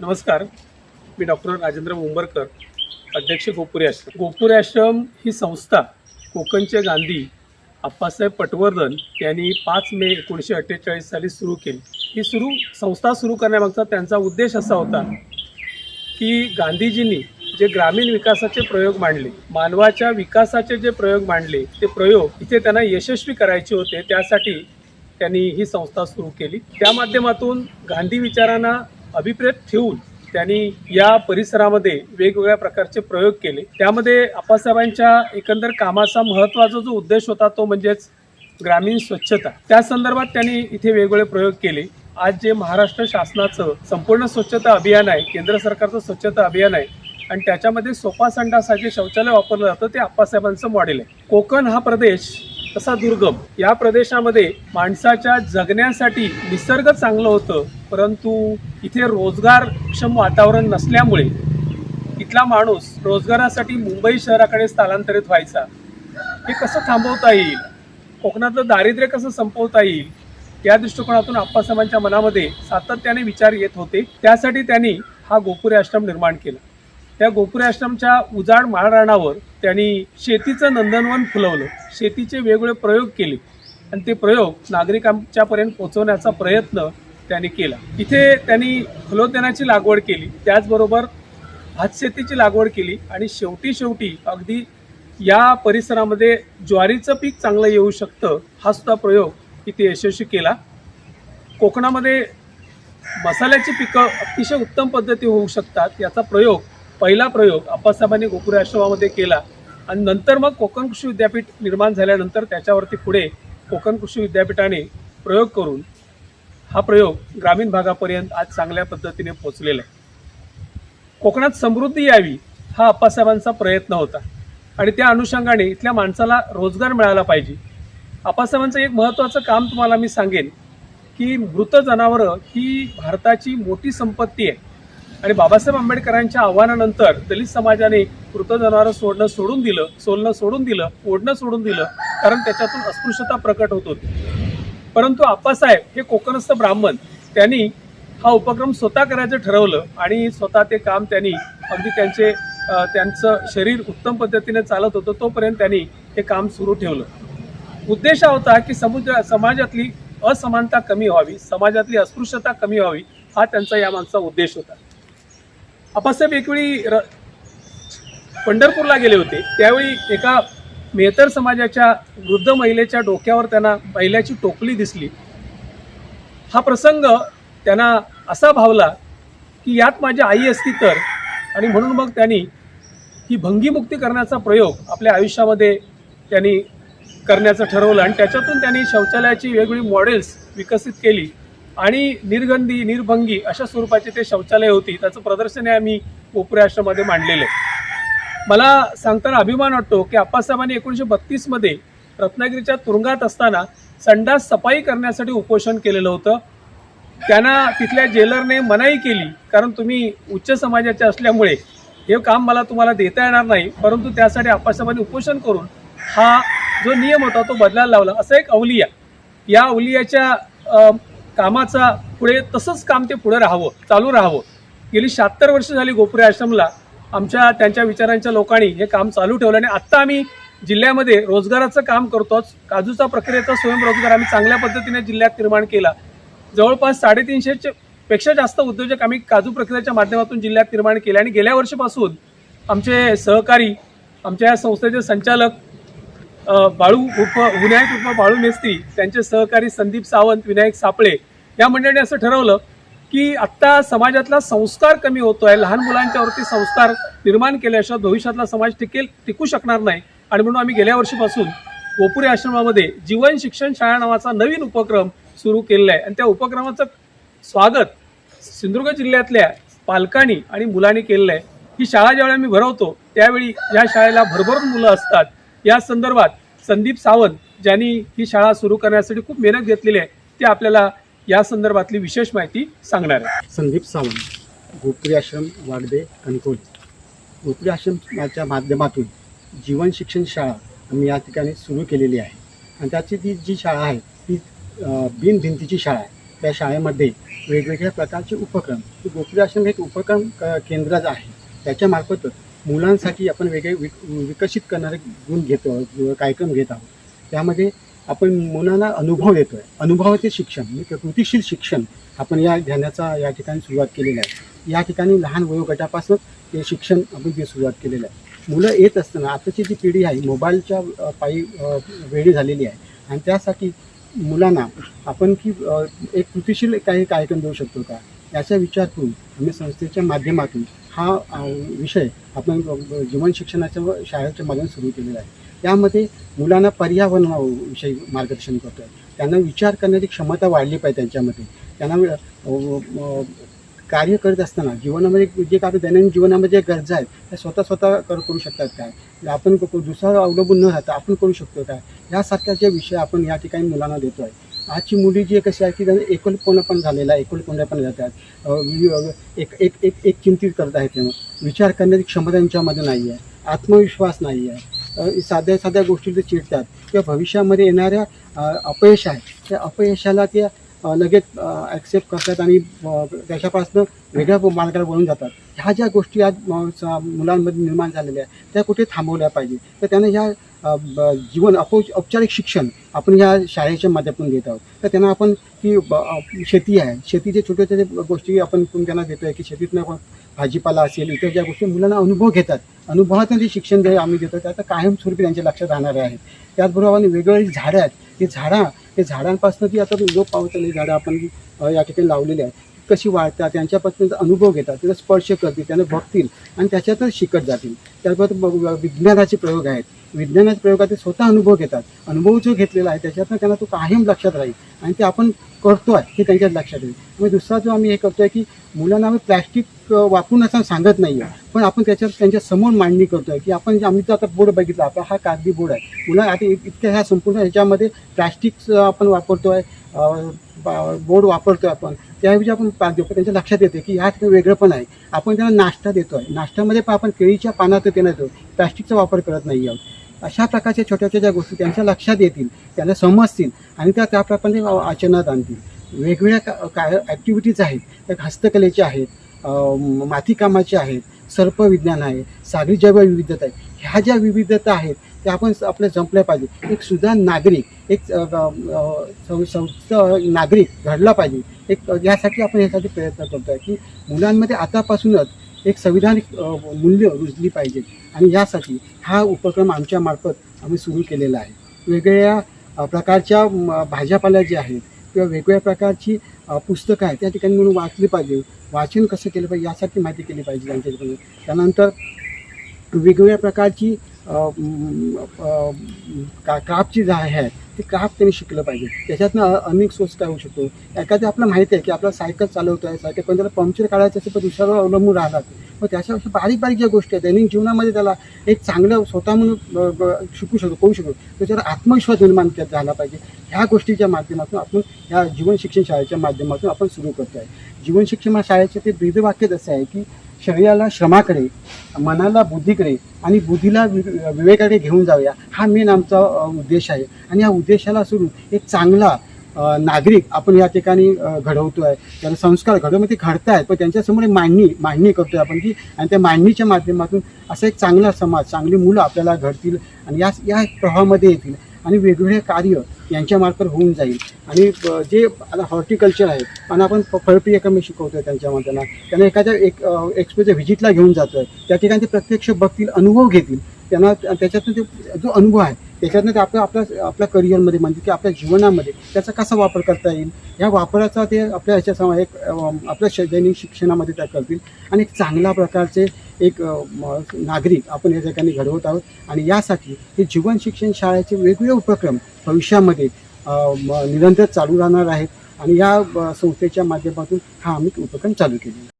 नमस्कार. मी डॉक्टर राजेंद्र मुंबरकर अध्यक्ष गोपुरी आश्रम. गोपुरी आश्रम ही संस्था कोकणचे गांधी आप्पासाहेब पटवर्धन यांनी पाच मे एकोणीसशे अठ्ठेचाळीस साली सुरू केली. ही सुरू संस्था सुरू करण्यामागचा त्यांचा उद्देश असा होता की गांधीजींनी जे ग्रामीण विकासाचे प्रयोग मांडले मानवाच्या विकासाचे जे प्रयोग मांडले ते प्रयोग इथे त्यांना यशस्वी करायचे होते त्यासाठी त्यांनी ही संस्था सुरू केली. त्या माध्यमातून गांधी विचारांना अभिप्रेत ठेवून त्यांनी या परिसरामध्ये वेगवेगळ्या प्रकारचे प्रयोग केले. त्यामध्ये आप्पासाहेबांच्या एकंदर कामाचा महत्त्वाचा जो उद्देश होता तो म्हणजेच ग्रामीण स्वच्छता. त्या संदर्भात त्यांनी इथे वेगवेगळे प्रयोग केले. आज जे महाराष्ट्र शासनाचं संपूर्ण स्वच्छता अभियान आहे केंद्र सरकारचं स्वच्छता अभियान आहे आणि त्याच्यामध्ये सोपासंडासाठी शौचालय वापरलं जातं ते आप्पासाहेबांचं मॉडेल आहे. कोकण हा प्रदेश तसा दुर्गम. या प्रदेशामध्ये माणसाच्या जगण्यासाठी निसर्ग चांगलं होतं परंतु इथे रोजगारक्षम वातावरण नसल्यामुळे इथला माणूस रोजगारासाठी मुंबई शहराकडे स्थलांतरित व्हायचा. हे कसं थांबवता येईल? कोकणातलं दारिद्र्य कसं संपवता येईल? या दृष्टिकोनातून आप्पासाहेबांच्या मनामध्ये सातत्याने विचार येत होते. त्यासाठी त्यांनी हा गोपुरी आश्रम निर्माण केला. त्या गोपुरी आश्रमच्या उजाड माळरानावर त्यांनी शेतीचं नंदनवन फुलवलं. शेतीचे वेगवेगळे प्रयोग केले. आणि ते प्रयोग नागरिकांच्यापर्यंत पोहोचवण्याचा प्रयत्न त्यांनी केला. इथे त्यांनी फलोद्यानाची लागवड केली. त्याचबरोबर भातशेतीची लागवड केली. आणि शेवटी शेवटी अगदी या परिसरामध्ये ज्वारीचं पीक चांगलं येऊ शकतं हा सुद्धा प्रयोग इथे यशस्वी केला. कोकणामध्ये मसाल्याची पिकं अतिशय उत्तम पद्धती होऊ शकतात. याचा प्रयोग पहिला प्रयोग अप्पासाहेबांनी गोकुळ आश्रमामध्ये केला आणि नंतर मग कोकण कृषी विद्यापीठ निर्माण झाल्यानंतर त्याच्यावरती पुढे कोकण कृषी विद्यापीठाने प्रयोग करून हा प्रयोग ग्रामीण भागापर्यंत आज चांगल्या पद्धतीने पोचलेला आहे. कोकणात समृद्धी यावी हा आप्पासाहेबांचा प्रयत्न होता आणि त्या अनुषंगाने इथल्या माणसाला रोजगार मिळाला पाहिजे. आप्पासाहेबांचं एक महत्त्वाचं काम तुम्हाला मी सांगेन की मृत जनावरं ही भारताची मोठी संपत्ती आहे. आणि बाबासाहेब आंबेडकरांच्या आव्हानानंतर दलित समाजाने मृत जनावरं सोडणं सोडून दिलं सोलणं सोडून दिलं ओढणं सोडून दिलं कारण त्याच्यातून अस्पृश्यता प्रकट होत होती. परंतु आप्पासाहेब हे कोकणस्थ ब्राह्मण त्यांनी हा उपक्रम स्वतः करायचं ठरवलं आणि स्वतः ते काम त्यांनी अगदी त्यांचे त्यांचं शरीर उत्तम पद्धतीने चालत होतं तोपर्यंत त्यांनी हे काम सुरू ठेवलं. उद्देश हा होता की समुद्र समाजातली असमानता कमी व्हावी समाजातली अस्पृश्यता कमी व्हावी हा त्यांचा या यामागचा उद्देश होता. आप्पासाहेब एकवेळी र पंढरपूरला गेले होते. त्यावेळी एका मेहतर समाजाच्या वृद्ध महिलेच्या डोक्यावर त्यांना बैलाची टोपली दिसली. हा प्रसंग त्यांना असा भावला की यात माझी आई असती तर आणि म्हणून मग त्यांनी ही भंगीमुक्ती करण्याचा प्रयोग आपल्या आयुष्यामध्ये त्यांनी करण्याचं ठरवलं. आणि त्याच्यातून त्यांनी शौचालयाची वेगवेगळी मॉडेल्स विकसित केली. आणि निर्गंधी निर्भंगी अशा स्वरूपाचे ते शौचालय होती. त्याचं प्रदर्शन हे आम्ही कोपरे आश्रमामध्ये मांडलेलं आहे. मला सांगताना अभिमान वाटतो की आप्पासाहेबांनी एकोणीसशे बत्तीसमध्ये रत्नागिरीच्या तुरुंगात असताना संडास सफाई करण्यासाठी उपोषण केलेलं होतं. त्यांना तिथल्या जेलरने मनाई केली. कारण तुम्ही उच्च समाजाचे असल्यामुळे हे काम मला तुम्हाला देता येणार नाही. परंतु त्यासाठी आप्पासाहेबांनी उपोषण करून हा जो नियम होता तो बदलायला लावला. असं एक अवलिया. या अवलियाच्या कामाचा पुढे तसंच काम ते पुढे राहावं चालू राहावं. गेली शहात्तर वर्ष झाली गोपुरे आश्रमला. आमच्या त्यांच्या विचारांच्या लोकांनी हे काम चालू ठेवलं आणि आत्ता आम्ही जिल्ह्यामध्ये रोजगाराचं काम करतोच. काजूचा प्रक्रियेचा स्वयंरोजगार आम्ही चांगल्या पद्धतीने जिल्ह्यात निर्माण केला. जवळपास साडेतीनशेच्या पेक्षा जास्त उद्योजक आम्ही काजू प्रक्रियेच्या माध्यमातून जिल्ह्यात निर्माण केले आणि गेल्या वर्षीपासून आमचे सहकारी आमच्या या संस्थेचे संचालक बाळू उप विनायक उप बाळू मेस्त्री त्यांचे सहकारी संदीप सावंत विनायक सापळे या मंडळीने असं ठरवलं की आत्ता समाजातला संस्कार कमी होतो आहे लहान मुलांच्यावरती संस्कार निर्माण केल्याशिवाय भविष्यातला समाज टिकेल टिकू शकणार नाही. आणि म्हणून आम्ही गेल्या वर्षीपासून गोपुरी आश्रमामध्ये जीवन शिक्षण शाळा नावाचा नवीन उपक्रम सुरू केलेला आहे. आणि त्या उपक्रमाचं स्वागत सिंधुदुर्ग जिल्ह्यातल्या पालकांनी आणि मुलांनी केलेलं आहे. ही शाळा ज्यावेळी आम्ही भरवतो त्यावेळी या शाळेला भरभरून मुलं असतात. या संदर्भात संदीप सावंत ज्यांनी ही शाळा सुरू करण्यासाठी खूप मेहनत घेतलेली आहे ते आपल्याला या संदर्भातली विशेष माहिती सांगणार आहे संदीप सावंत गोपुरी आश्रम वागदे कणकोली गोपुरी आश्रमाच्या माध्यमातून जीवन शिक्षण शाळा आम्ही या ठिकाणी सुरू केलेली आहे. आणि त्याची ती जी शाळा आहे ती बिनभिंतीची बिन भिंतीची शाळा आहे. त्या शाळेमध्ये वेगवेगळ्या प्रकारचे उपक्रम गोपुरी आश्रम हे एक उपक्रम क- केंद्रच आहे. त्याच्यामार्फतच मुलांसाठी आपण वेगळे विक विकसित करणारे गुण घेतो कार्यक्रम घेत आहोत. त्यामध्ये आपण मुलांना अनुभव देतो आहे अनुभवाचे शिक्षण म्हणजे कृतीशील शिक्षण आपण या ध्यानाचा या ठिकाणी सुरुवात केलेली आहे. या ठिकाणी लहान वयोगटापासून ते शिक्षण आपण जे सुरुवात केलेलं आहे. मुलं येत असताना आताची जी पिढी आहे मोबाईलच्या पायी वेळी झालेली आहे. आणि त्यासाठी मुलांना आपण की एक कृतीशील काही कार्यक्रम देऊ शकतो का? याचा विचार करून आम्ही संस्थेच्या माध्यमातून हा विषय आपण जीवन शिक्षणाच्या व शाळेच्या माध्यमातून सुरू केलेला आहे. त्यामध्ये मुलांना पर्यावरणाविषयी मार्गदर्शन करतो आहे त्यांना विचार करण्याची क्षमता वाढली पाहिजे त्यांच्यामध्ये. त्यांना कार्य करत असताना जीवनामध्ये जे काय दैनंदिन जीवनामध्ये जे गरजा आहेत त्या स्वतः स्वतः कर करू शकतात काय? आपण दुसरा अवलंबून न राहता आपण करू शकतो काय? यासारख्या जे विषय आपण या ठिकाणी मुलांना देतो आहे आजची मुली जी कशी आहे की त्यांना एकोलपणा पण झालेला आहे एकोलकोंड्या पण जातात एक एक एक एक चिंतित करत आहेत ते. विचार करण्याची क्षमता त्यांच्यामध्ये नाही आहे. आत्मविश्वास नाही आहे. साध्या साध्या गोष्टी ते चिडतात. किंवा भविष्यामध्ये येणाऱ्या अपयश आहे त्या अपयशाला ते लगेच ॲक्सेप्ट करतात आणि त्याच्यापासून वेगळ्या मार्गाला वळून जातात. ह्या ज्या गोष्टी आज मुलांमध्ये निर्माण झालेल्या आहेत त्या कुठे थांबवल्या पाहिजे तर त्यांना ह्या जीवन अपो औपचारिक शिक्षण आपण ह्या शाळेच्या माध्यमातून देत आहोत. तर त्यांना आपण की ब- शेती आहे. शेतीचे छोटे छोटे गोष्टी आपण त्यांना देतो आहे की शेतीतनं आपण भाजीपाला असेल इतर ज्या गोष्टी मुलांना अनुभव घेतात. अनुभवातून जे शिक्षण जे आम्ही देतो त्याचं आता कायमस्वरूपी त्यांच्या लक्षात राहणारे आहेत. त्याचबरोबर आणि वेगवेगळी झाडं आहेत. ते झाडं ते झाडांपासून ती आता लोप पावतली झाडं आपण या ठिकाणी लावलेली आहेत. कशी वाढतात त्यांच्यापासून अनुभव घेतात त्याचा स्पर्श करतील त्यांना बघतील आणि त्याच्यातच शिकत जातील. त्याचबरोबर विज्ञानाचे प्रयोग आहेत. विज्ञानाच्या प्रयोगात ते स्वतः अनुभव घेतात. अनुभव जो घेतलेला आहे त्याच्यातनं त्यांना तो कायम लक्षात राहील. आणि ते आपण करतो आहे हे त्यांच्यात लक्षात येईल. मग दुसरा जो आम्ही हे करतो आहे की मुलांना आम्ही प्लॅस्टिक वापरून असं सांगत नाही आहे पण आपण त्याच्यात त्यांच्यासमोर मांडणी करतो आहे की आपण जे आम्ही जो आता बोर्ड बघितला आपला हा कागदी बोर्ड आहे. मुलं आता इतक्या ह्या संपूर्ण ह्याच्यामध्ये प्लॅस्टिक आपण वापरतो आहे बोर्ड वापरतो आहे आपण त्याऐवजी आपण पा- देतो त्यांच्या लक्षात येते की ह्या ठिकाणी वेगळं पण आहे. आपण त्यांना नाश्ता देतो आहे नाश्त्यामध्ये पण आपण केळीच्या पानात ते देतो प्लॅस्टिकचा वापर करत नाही आहोत. अशा प्रकारच्या छोट्या छोट्या ज्या गोष्टी त्यांच्या लक्षात येतील त्यांना समजतील आणि त्या त्याप्रमाणे आचरणात आणतील. वेगवेगळ्या का काय ॲक्टिव्हिटीज आहेत त्या हस्तकलेच्या आहेत मातीकामाचे मातीकामाच्या आहेत सर्पविज्ञान आहे सागरी जैवविविधता आहे. ह्या ज्या विविधता आहेत ते आपण आपलं जंपलं पाहिजे. एक सुद्धा नागरिक एक सं- संस्थ नागरिक घडला पाहिजे. एक यासाठी आपण यासाठी प्रयत्न करतो आहे की मुलांमध्ये आतापासूनच एक संविधानिक मूल्य रुजली पाहिजे. आणि यासाठी हा उपक्रम आमच्या मार्फत आम्ही सुरू केलेला आहे. वेगवेगळ्या प्रकारच्या म, भाज्यापाल्या ज्या आहेत किंवा वेगवेगळ्या प्रकारची पुस्तकं आहेत त्या ठिकाणी म्हणून वाचली पाहिजे. वाचन कसं केलं पाहिजे यासाठी माहिती केली पाहिजे त्यांच्याकडून. त्यानंतर वेगवेगळ्या प्रकारची का क्राफ्टची जे आहे ते क्राफ्ट त्यांनी शिकलं पाहिजे. त्याच्यातनं अनेक सोर्स काय होऊ शकतो? एखाद्या आपल्याला माहिती आहे की आपला सायकल चालवतो आहे सायकल पण त्याला पंक्चर काढायचं असेल तर दुसऱ्यावर अवलंबून राहतात. मग त्याच्या बारीक बारीक ज्या गोष्टी आहेत दैनिक जीवनामध्ये त्याला एक चांगलं स्वतः म्हणून शिकू शकतो करू शकतो. त्याच्यावर आत्मविश्वास निर्माण के- झाला पाहिजे. ह्या गोष्टीच्या माध्यमातून आपण ह्या जीवन शिक्षण शाळेच्या माध्यमातून आपण सुरू करतो आहे जीवन शिक्षण शाळेचे ते ब्रीदवाक्यच असं आहे की शरीराला श्रमाकडे मनाला बुद्धीकडे आणि बुद्धीला वि विवेकाकडे घेऊन जाऊया. हा मेन आमचा उद्देश आहे. आणि या उद्देशाला सोडून एक चांगला नागरिक आपण या ठिकाणी घडवतो आहे त्याला संस्कार घडवमध्ये घडत आहेत पण त्यांच्यासमोर एक मांडणी मांडणी करतो आहे आपण की आणि त्या मांडणीच्या माध्यमातून असा एक चांगला समाज चांगली मुलं आपल्याला घडतील आणि या या प्रवाहामध्ये येतील. आणि वेगवेगळे कार्य यांच्यामार्फत होऊन जाईल. आणि जे आता हॉर्टिकल्चर आहे आणि आपण फळप्रिय कमी शिकवतो आहे त्यांच्यामध्ये त्यांना त्यांना एखाद्या एक एक्सपोच्या व्हिजिटला घेऊन जातो आहे त्या ठिकाणी ते प्रत्यक्ष बघतील अनुभव घेतील. त्यांना त्याच्यातून ते जो अनुभव आहे त्याच्यातनं ते आपल्या आपल्या आपल्या करिअरमध्ये म्हणजे की आपल्या जीवनामध्ये त्याचा कसा वापर करता येईल? या वापराचा ते आपल्या ह्याच्या समा एक आपल्या शैक्षणिक शिक्षणामध्ये त्या करतील. आणि एक चांगल्या प्रकारचे एक नागरिक आपण या ठिकाणी घडवत आहोत. आणि यासाठी हे जीवन शिक्षण शाळेचे वेगवेगळे उपक्रम भविष्यामध्ये निरंतर चालू राहणार आहेत. आणि या संस्थेच्या माध्यमातून हा आम्ही उपक्रम चालू केलेला आहे.